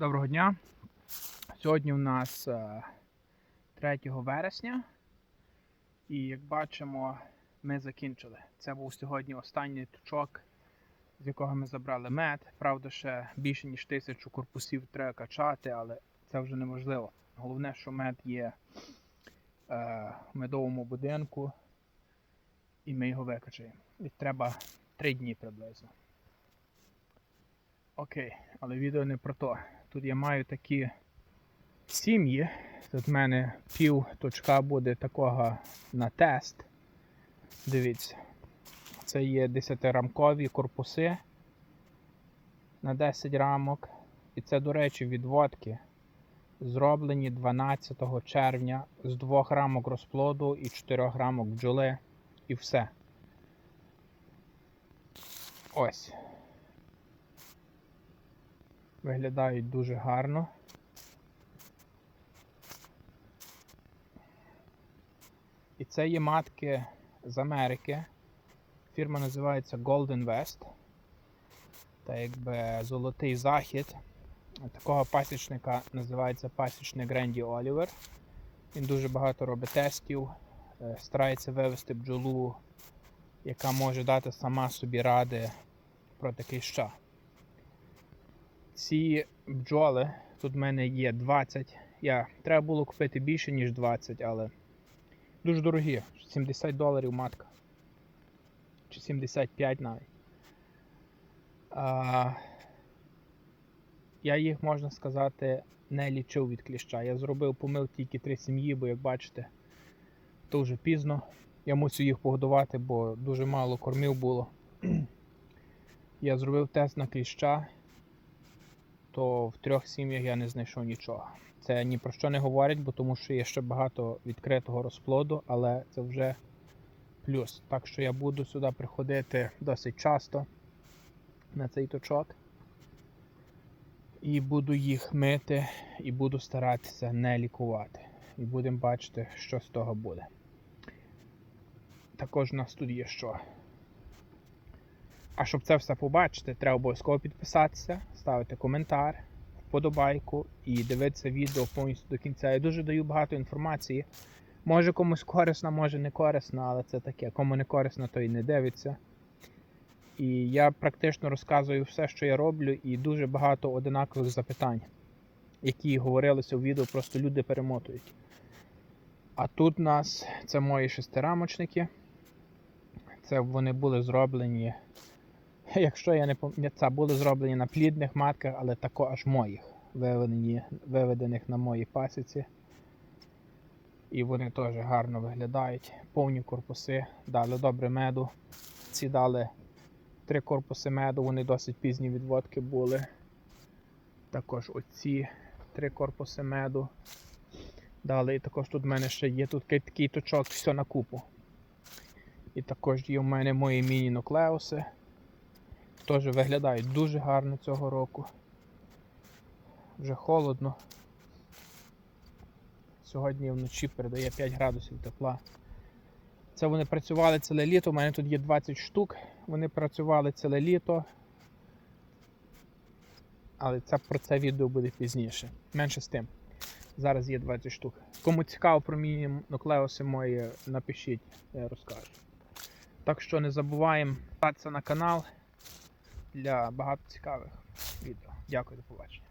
Доброго дня. Сьогодні у нас е, 3 вересня. І як бачимо, ми закінчили. Це був сьогодні останній точок, з якого ми забрали мед. Правда, ще більше ніж тисячу корпусів треба качати, але це вже неможливо. Головне, що мед є е, в медовому будинку, і ми його викачаємо. І треба 3 дні приблизно. Окей, але відео не про то. Тут я маю такі сім'ї. Тут в мене пів точка буде такого на тест. Дивіться. Це є 10-рамкові корпуси на 10 рамок. І це, до речі, відводки. Зроблені 12 червня з 2 рамок розплоду і 4 рамок бджоли. І все. Ось. Виглядають дуже гарно. І це є матки з Америки. Фірма називається Golden West. Та якби Золотий Захід. Такого пасічника називається пасічник Ренді Олівер. Він дуже багато робить тестів, е, старається вивести бджолу, яка може дати сама собі ради проти кліща. Ці бджоли, тут в мене є 20. Я, треба було купити більше, ніж 20, але дуже дорогі. 70 доларів матка. Чи 75 навіть. А, я їх, можна сказати, не лічив від кліща. Я зробив помил тільки три сім'ї, бо як бачите, то вже пізно. Я мусив їх погодувати, бо дуже мало кормів було. Я зробив тест на кліща то в трьох сім'ях я не знайшов нічого. Це ні про що не говорить, бо тому що є ще багато відкритого розплоду, але це вже плюс. Так що я буду сюди приходити досить часто на цей точок. І буду їх мити, і буду старатися не лікувати. І будемо бачити, що з того буде. Також у нас тут є що. А щоб це все побачити, треба обов'язково підписатися, ставити коментар, вподобайку і дивитися відео повністю до кінця. Я дуже даю багато інформації. Може комусь корисна, може не корисна, але це таке. Кому не корисна, то і не дивиться. І я практично розказую все, що я роблю, і дуже багато одинакових запитань, які говорилися у відео, просто люди перемотують. А тут у нас це мої шестирамочники. Це вони були зроблені Якщо я не пам'ятаю, це були зроблені на плідних матках, але також моїх, виведені, виведених на моїй пасіці. І вони теж гарно виглядають. Повні корпуси, дали добре меду. Ці дали три корпуси меду, вони досить пізні відводки були. Також оці три корпуси меду. Дали, і також тут в мене ще є тут такий точок, все на купу. І також є в мене мої міні-нуклеуси. Теж виглядають дуже гарно цього року. Вже холодно. Сьогодні вночі передає 5 градусів тепла. Це вони працювали ціле літо, у мене тут є 20 штук, вони працювали ціле літо. Але це, про це відео буде пізніше. Менше з тим. Зараз є 20 штук. Кому цікаво про міні нуклеуси мої, напишіть, я розкажу. Так що не забуваємо підписатися на канал для багато цікавих відео. Дякую, до побачення.